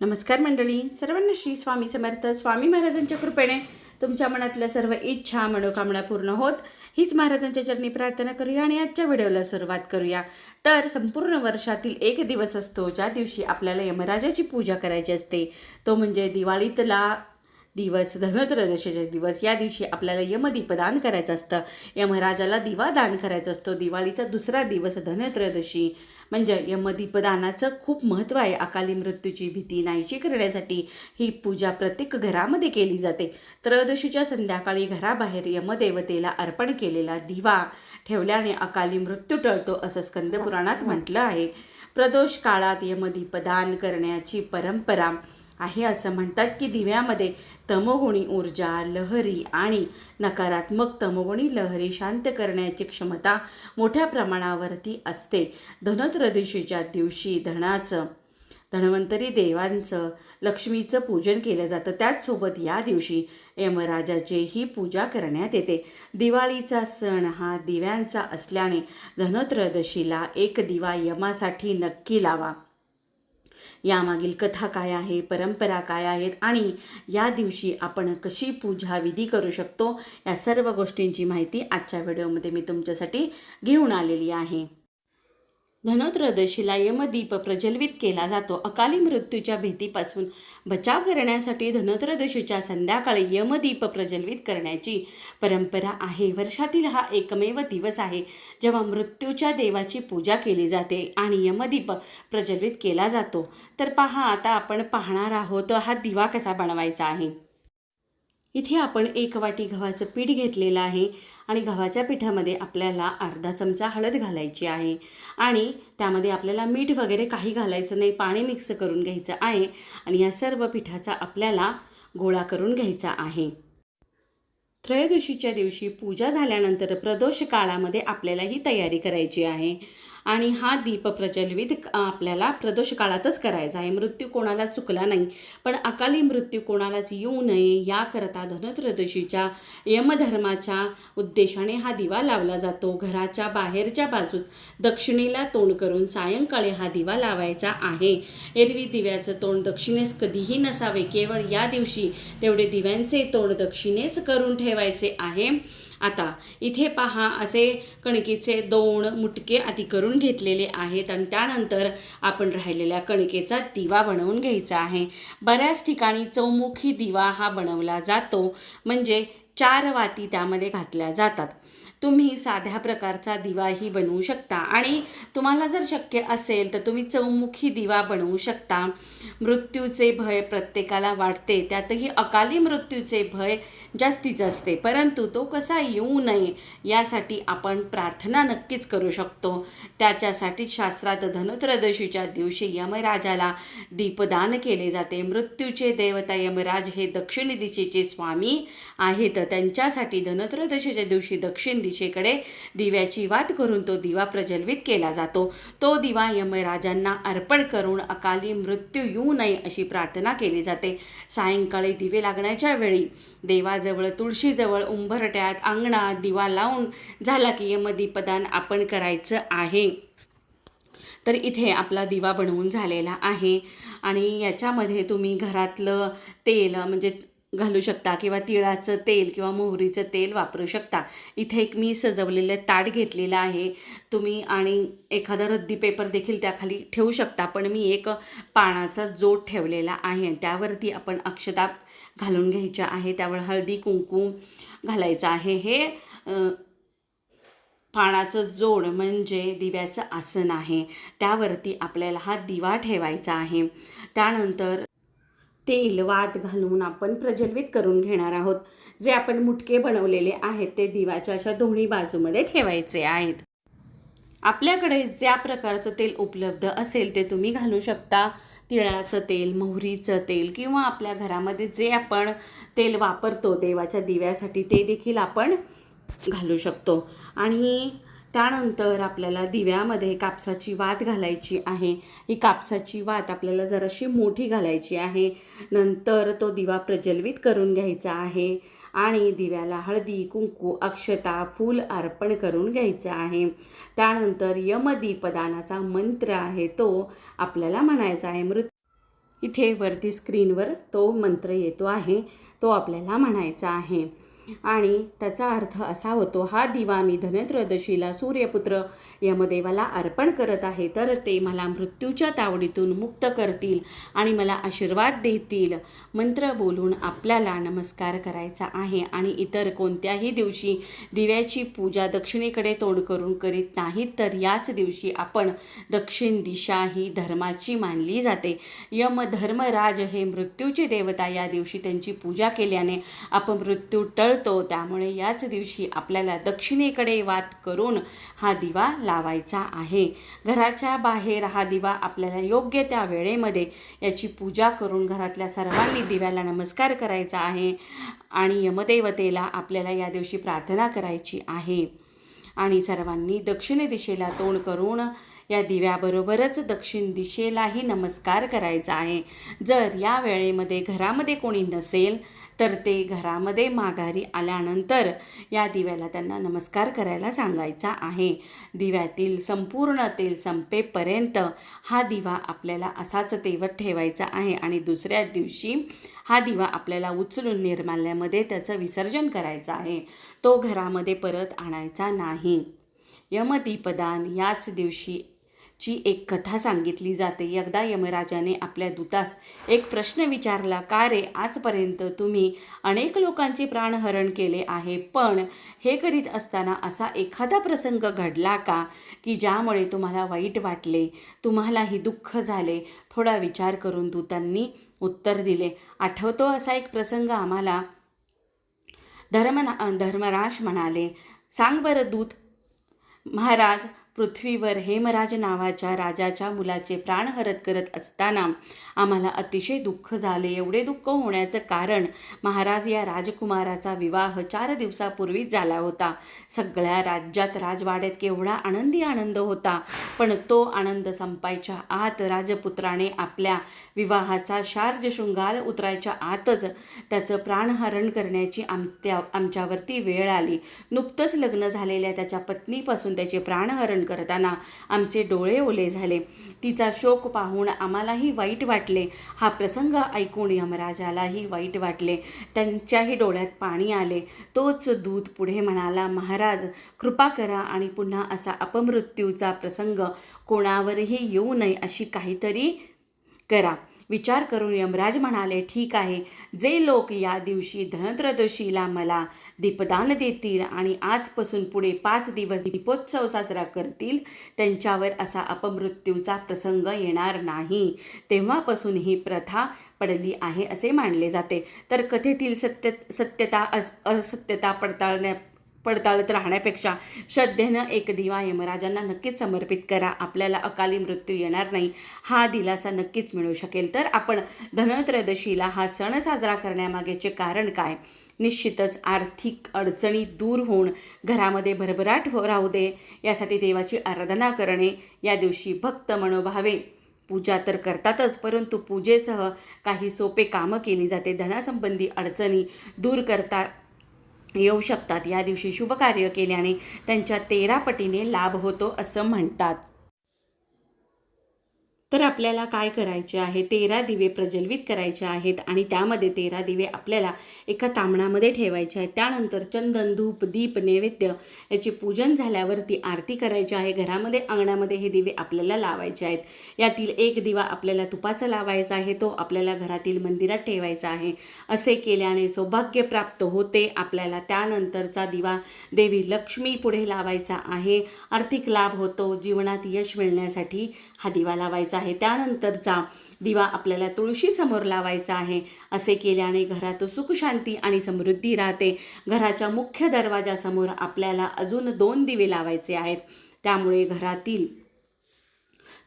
नमस्कार मंडळी सर्वांना श्री स्वामी समर्थ. स्वामी महाराजांच्या कृपेने तुमच्या मनातल्या सर्व इच्छा मनोकामना पूर्ण होत. हीच महाराजांच्या चरणी प्रार्थना करूया आणि आजच्या व्हिडिओला सुरुवात करूया. तर संपूर्ण वर्षातील एक दिवस असतो ज्या दिवशी आपल्याला यमराजाची पूजा करायची असते. तो म्हणजे दिवाळीतला दिवस धनत्रयोदशीचे दिवस या दिवशी आपल्याला यमदीपदान करायचं असतं. यमराजाला दिवा दान करायचा असतो. दिवाळीचा दुसरा दिवस धनत्रयोदशी म्हणजे यमदीपदानाचं खूप महत्त्व आहे. अकाली मृत्यूची भीती नाहीशी करण्यासाठी ही पूजा प्रत्येक घरामध्ये केली जाते. त्रयोदशीच्या संध्याकाळी घराबाहेर यमदेवतेला अर्पण केलेला दिवा ठेवल्याने अकाली मृत्यू टळतो असं स्कंदपुराणात म्हटलं आहे. प्रदोष काळात यमदीपदान करण्याची परंपरा आहे असं म्हणतात की दिव्यामध्ये तमोगुणी ऊर्जा लहरी आणि नकारात्मक तमोगुणी लहरी शांत करण्याची क्षमता मोठ्या प्रमाणावरती असते. धनत्रयोदशीच्या दिवशी धनाचं धन्वंतरी देवांचं लक्ष्मीचं पूजन केलं जातं. त्याचसोबत या दिवशी यमराजाचेही पूजा करण्यात येते. दिवाळीचा सण हा दिव्यांचा असल्याने धनत्रयोदशीला एक दिवा यमासाठी नक्की लावा. यामागील कथा काय आहे परंपरा काय आहेत आणि या दिवशी आपण कशी पूजा विधी करू शकतो या सर्व गोष्टींची माहिती आजच्या व्हिडिओमध्ये मी तुमच्यासाठी घेऊन आलेली आहे. धनोत्रयोदशीला यमदीप प्रज्वलित केला जातो. अकाली मृत्यूच्या भीतीपासून बचाव करण्यासाठी धनोत्रयोदशीच्या संध्याकाळी यमदीप प्रज्वलित करण्याची परंपरा आहे. वर्षातील हा एकमेव दिवस आहे जेव्हा मृत्यूच्या देवाची पूजा केली जाते आणि यमदीप प्रज्वलित केला जातो. तर पहा आता आपण पाहणार आहोत हा दिवा कसा बनवायचा आहे? इथे आपण एक वाटी गव्हाचं पीठ घेतलेलं आहे आणि गव्हाच्या पिठामध्ये आपल्याला अर्धा चमचा हळद घालायची आहे आणि त्यामध्ये आपल्याला मीठ वगैरे काही घालायचं नाही पाणी मिक्स करून घ्यायचं आहे आणि या सर्व पिठाचा आपल्याला गोळा करून घ्यायचा आहे. त्रयोदशीच्या दिवशी पूजा झाल्यानंतर प्रदोष काळामध्ये आपल्याला ही तयारी करायची आहे. आणि हा दीप प्रज्वलित आपल्याला प्रदोष काळातच करायचा आहे. मृत्यू कोणाला चुकला नाही पण अकाली मृत्यू कोणालाच येऊ नये याकरता धनत्रयोदशीच्या यमधर्माच्या उद्देशाने हा दिवा लावला जातो. घराच्या बाहेरच्या बाजूस दक्षिणेला तोंड करून सायंकाळी हा दिवा लावायचा आहे. एरवी दिव्याचं तोंड दक्षिणेस कधीही नसावे. केवळ या दिवशी तेवढे दिव्यांचे तोंड दक्षिणेस करून ठेवायचे आहे. आता इथे पहा असे कणकेचे दोन मुटके आधी करून घेतलेले आहेत आणि त्यानंतर आपण राहिलेल्या कणकेचा दिवा बनवून घ्यायचा आहे. बऱ्याच ठिकाणी चौमुखी दिवा हा बनवला जातो. म्हणजे चार वाती त्यामध्ये घातल्या जातात. तुम्ही साध्या प्रकारचा दिवाही बनवू शकता. आणि तुम्हाला जर शक्य असेल तर तुम्ही चौमुखी दिवा बनवू शकता. मृत्यूचे भय प्रत्येकाला वाटते. त्यातही अकाली मृत्यूचे भय जास्तीच असते. परंतु तो कसा येऊ नये यासाठी आपण प्रार्थना नक्कीच करू शकतो. त्याच्यासाठी शास्त्रात धनत्रदशीच्या दिवशी यमराजाला दीपदान केले जाते. मृत्यूचे देवता यमराज हे दक्षिण दिशेचे स्वामी आहेत. त्यांच्यासाठी धनत्रदशीच्या दिवशी दक्षिण दिशेकडे दिव्याची वात करून तो दिवा प्रज्वलित केला जातो. तो दिवा यमराजांना अर्पण करून अकाली मृत्यू येऊ नये अशी प्रार्थना केली जाते. सायंकाळी दिवे लागण्याच्या वेळी देवाजवळ तुळशीजवळ उंबरट्यात अंगणात दिवा लावून झाला की यमदीपदान आपण करायचं आहे. तर इथे आपला दिवा बनवून झालेला आहे. आणि याच्यामध्ये तुम्ही घरातलं तेल म्हणजे घालू शकता किंवा तिळाचं तेल किंवा मोहरीचं तेल वापरू शकता. इथे एक मी सजवलेलं ताट घेतलेलं आहे. तुम्ही आणि एखादा रद्दी पेपर देखील त्याखाली ठेवू शकता पण मी एक पानाचा जोड ठेवलेला आहे त्यावरती आपण अक्षता घालून घ्यायच्या आहे. त्यावर हळदी कुंकू घालायचं आहे. हे पानाचं जोड म्हणजे दिव्याचं आसन आहे. त्यावरती आपल्याला हा दिवा ठेवायचा आहे. त्यानंतर तेल वात घालून आपण प्रज्वलित करून घेणार आहोत. जे आपण मुटके बनवलेले आहेत ते दिवाच्या अशा दोन्ही बाजूमध्ये ठेवायचे आहेत. आपल्याकडे ज्या प्रकारचं तेल उपलब्ध असेल ते तुम्ही घालू शकता. तिळाचं तेल मोहरीचं तेल किंवा आपल्या घरामध्ये जे आपण तेल वापरतो देवाच्या दिव्यासाठी ते देखील आपण घालू शकतो. आणि त्यानंतर आपल्याला दिव्यामध्ये कापसाची वात घालायची आहे. ही कापसाची वात आपल्याला जराशी मोठी घालायची आहे. नंतर तो दिवा प्रज्वलित करून घ्यायचा आहे आणि दिव्याला हळदी कुंकू अक्षता फूल अर्पण करून घ्यायचं आहे. त्यानंतर यमदीपदानाचा मंत्र आहे तो आपल्याला म्हणायचा आहे. मृत इथे वरती स्क्रीनवर तो मंत्र येतो आहे. तो आपल्याला म्हणायचा आहे. आणि त्याचा अर्थ असा होतो हा दिवा मी धनत्रयोदशीला सूर्यपुत्र यमदेवाला अर्पण करत आहे तर ते मला मृत्यूच्या तावडीतून मुक्त करतील आणि मला आशीर्वाद देतील. मंत्र बोलून आपल्याला नमस्कार करायचा आहे आणि इतर कोणत्याही दिवशी दिव्याची पूजा दक्षिणेकडे तोंड करून करीत नाहीत तर याच दिवशी आपण दक्षिण दिशा ही धर्माची मानली जाते. यम धर्मराज हे मृत्यूची देवता. या दिवशी त्यांची पूजा केल्याने आपण मृत्यू टळ जळतो त्यामुळे याच दिवशी आपल्याला दक्षिणेकडे वात करून हा दिवा लावायचा आहे. घराच्या बाहेर हा दिवा आपल्याला योग्य त्या वेळेमध्ये याची पूजा करून घरातल्या सर्वांनी दिव्याला नमस्कार करायचा आहे आणि यमदेवतेला आपल्याला या दिवशी प्रार्थना करायची आहे. आणि सर्वांनी दक्षिण दिशेला तोंड करून या दिव्याबरोबरच दक्षिण दिशेलाही नमस्कार करायचा आहे. जर या वेळेमध्ये घरामध्ये कोणी नसेल तर ते घरामध्ये माघारी आल्यानंतर या दिव्याला त्यांना नमस्कार करायला सांगायचा आहे. दिव्यातील संपूर्ण तेल संपेपर्यंत हा दिवा आपल्याला असाच तेवत ठेवायचा आहे आणि दुसऱ्या दिवशी हा दिवा आपल्याला उचलून निर्माल्यामध्ये त्याचं विसर्जन करायचं आहे. तो घरामध्ये परत आणायचा नाही. यमदीपदान याच दिवशी ची एक कथा सांगितली जाते. एकदा यमराजाने आपल्या दूतास एक प्रश्न विचारला का रे आजपर्यंत तुम्ही अनेक लोकांचे प्राणहरण केले आहे पण हे करीत असताना असा एखादा प्रसंग घडला का की ज्यामुळे तुम्हाला वाईट वाटले? तुम्हालाही दुःख झाले? थोडा विचार करून दूतांनी उत्तर दिले आठवतो असा एक प्रसंग आम्हाला. धर्मना धर्मराज म्हणाले सांग बरं दूत महाराज पृथ्वीवर हेमराज नावाच्या राजाच्या मुलाचे प्राण हरत करत असताना आम्हाला अतिशय दुःख झाले. एवढे दुःख होण्याचं कारण महाराज या राजकुमाराचा विवाह चार दिवसापूर्वीच झाला होता. सगळ्या राज्यात राजवाड्यात केवढा आनंदी आनंद होता. पण तो आनंद संपायच्या आत राजपुत्राने आपल्या विवाहाचा शार्ज शृंगार उतरायच्या आतच त्याचं प्राणहरण करण्याची आमत्या आमच्यावरती वेळ आली. नुकतंच लग्न झालेल्या त्याच्या पत्नीपासून त्याचे प्राणहरण करताना आमचे डोळे ओले झाले. तिचा शोक पाहून आम्हालाही वाईट वाटले. हा प्रसंग ऐकून यमराजालाही वाईट वाटले. त्यांच्याही डोळ्यात पाणी आले. तोच दूत पुढे म्हणाला महाराज कृपा करा आणि पुन्हा असा अपमृत्यूचा प्रसंग कोणावरही येऊ नये अशी काहीतरी करा. विचार करून यमराज म्हणाले ठीक आहे. जे लोक या दिवशी धनत्रदशीला मला दीपदान देतील आणि आजपासून पुढे पाच दिवस दीपोत्सव साजरा करतील त्यांच्यावर असा अपमृत्यूचा प्रसंग येणार नाही. तेव्हापासून ही प्रथा पडली आहे असे मानले जाते. तर कथेतील सत्य सत्यता अस असत्यता पडताळण्या पडताळत राहण्यापेक्षा श्रद्धेनं एक दिवा यमराजांना नक्कीच समर्पित करा. आपल्याला अकाली मृत्यू येणार नाही. हा दिलासा नक्कीच मिळू शकेल. तर आपण धनत्रयोदशीला हा सण साजरा करण्यामागेचे कारण काय? निश्चितच आर्थिक अडचणी दूर होऊन घरामध्ये भरभराट हो राहू दे. यासाठी देवाची आराधना करणे या दिवशी भक्त मनोभावे. पूजा तर करतातच परंतु पूजेसह काही सोपे कामं केली जाते. धनासंबंधी अडचणी दूर करता येऊ शकतात. या दिवशी शुभ कार्य केल्याने त्यांच्या तेरा पटीने लाभ होतो असं म्हणतात. तर आपल्याला काय करायचे आहे? तेरा दिवे प्रज्वलित करायचे आहेत आणि त्यामध्ये तेरा दिवे आपल्याला एका तांबणामध्ये ठेवायचे आहेत. त्यानंतर चंदन धूप दीप नैवेद्य याचे पूजन झाल्यावरती आरती करायची आहे. घरामध्ये अंगणामध्ये हे दिवे आपल्याला लावायचे आहेत. यातील एक दिवा आपल्याला तुपाचा लावायचा आहे. तो आपल्याला घरातील मंदिरात ठेवायचा आहे. असे केल्याने सौभाग्य प्राप्त होते. आपल्याला त्यानंतरचा दिवा देवी लक्ष्मी पुढे लावायचा आहे. आर्थिक लाभ होतो. जीवनात यश मिळण्यासाठी हा दिवा लावायचा आहे. त्यानंतरचा दिवा आपल्याला तुळशीसमोर लावायचा आहे. असे केल्याने घरात सुखशांती आणि समृद्धी राहते. घराच्या मुख्य दरवाजासमोर आपल्याला अजून दोन दिवे लावायचे आहेत. त्यामुळे घरातील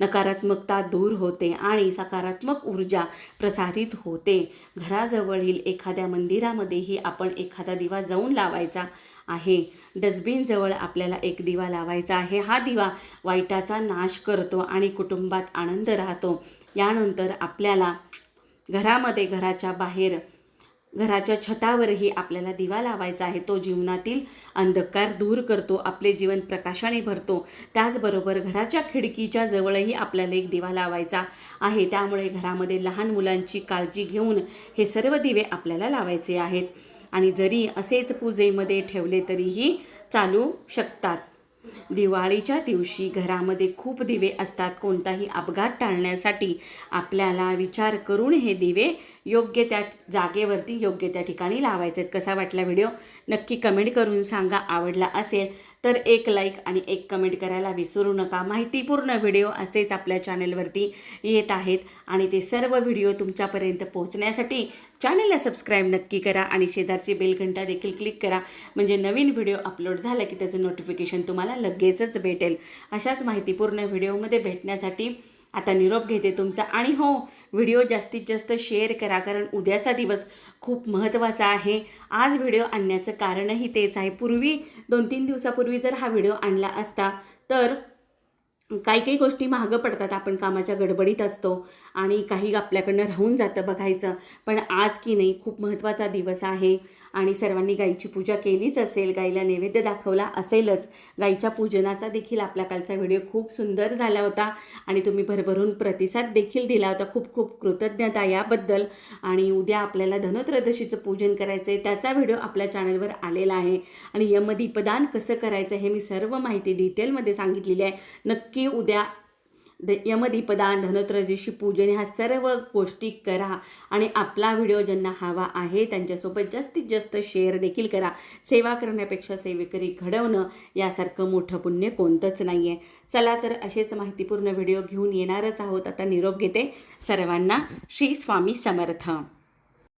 नकारात्मकता दूर होते आणि सकारात्मक ऊर्जा प्रसारित होते. घराजवळील एखाद्या मंदिरामध्येही आपण एखादा दिवा जाऊन लावायचा आहे. डस्टबिनजवळ आपल्याला एक दिवा लावायचा आहे. हा दिवा वाईटाचा नाश करतो आणि कुटुंबात आनंद राहतो. यानंतर आपल्याला घरामध्ये घराच्या बाहेर घराच्या छतावरही आपल्याला दिवा लावायचा आहे. तो जीवनातील अंधकार दूर करतो आपले जीवन प्रकाशाने भरतो. त्याचबरोबर घराच्या खिडकीच्या जवळही आपल्याला एक दिवा लावायचा आहे. त्यामुळे घरामध्ये लहान मुलांची काळजी घेऊन हे सर्व दिवे आपल्याला लावायचे आहेत. आणि जरी असेच पूजेमध्ये ठेवले तरीही चालू शकतात. दिवाळीच्या दिवशी घरामध्ये खूप दिवे असतात. कोणताही अपघात टाळण्यासाठी आपल्याला विचार करून हे दिवे योग्य त्या जागेवरती योग्य त्या ठिकाणी लावायचे आहेत. कसा वाटला व्हिडिओ? नक्की कमेंट करून सांगा. आवडला असेल तर एक लाईक आणि एक कमेंट करायला विसरू नका. माहितीपूर्ण व्हिडिओ असेच आपल्या चॅनलवरती येत आहेत आणि ते सर्व व्हिडिओ तुमच्यापर्यंत पोहोचण्यासाठी चॅनलला सबस्क्राईब नक्की करा आणि शेजारची बेलघंटा देखील क्लिक करा. म्हणजे नवीन व्हिडिओ अपलोड झाला की त्याचं नोटिफिकेशन तुम्हाला लगेचच भेटेल. अशाच माहितीपूर्ण व्हिडिओमध्ये भेटण्यासाठी आता निरोप घेते तुमचा. आणि हो व्हिडिओ जास्तीत जास्त शेअर करा कारण उद्याचा दिवस खूप महत्त्वाचा आहे. आज व्हिडिओ आणण्याचं कारणही तेच आहे. पूर्वी दोन तीन दिवसापूर्वी जर हा व्हिडिओ आणला असता तर काही काही गोष्टी महागं पडतात. आपण कामाच्या गडबडीत असतो आणि काही आपल्याकडनं राहून जातं बघायचं. पण आज की नाही खूप महत्त्वाचा दिवस आहे. आणि सर्वांनी गाईची पूजा केलीच असेल गाईला नैवेद्य दाखवला असेलच. गाईच्या पूजनाचा देखील आपला कालचा व्हिडिओ खूप सुंदर झाला होता आणि तुम्ही भरभरून प्रतिसाद देखील दिला होता. खूप खूप कृतज्ञता याबद्दल. आणि उद्या आपल्याला धनत्रयोदशीचं पूजन करायचं आहे त्याचा व्हिडिओ आपल्या चॅनलवर आलेला आहे. आणि यमदीपदान कसं करायचं हे मी सर्व माहिती डिटेलमध्ये सांगितलेली आहे. नक्की उद्या द यमदीपदान धनत्रयोदशी पूजन ह्या सर्व गोष्टी करा. आणि आपला व्हिडिओ ज्यांना हवा आहे त्यांच्यासोबत जास्तीत जास्त शेअर देखील करा. सेवा करण्यापेक्षा सेवेकरी घडवणं यासारखं मोठं पुण्य कोणतंच नाही आहे चला तर असेच माहितीपूर्ण व्हिडिओ घेऊन येणारच आहोत. आता निरोप घेते सर्वांना श्री स्वामी समर्थ.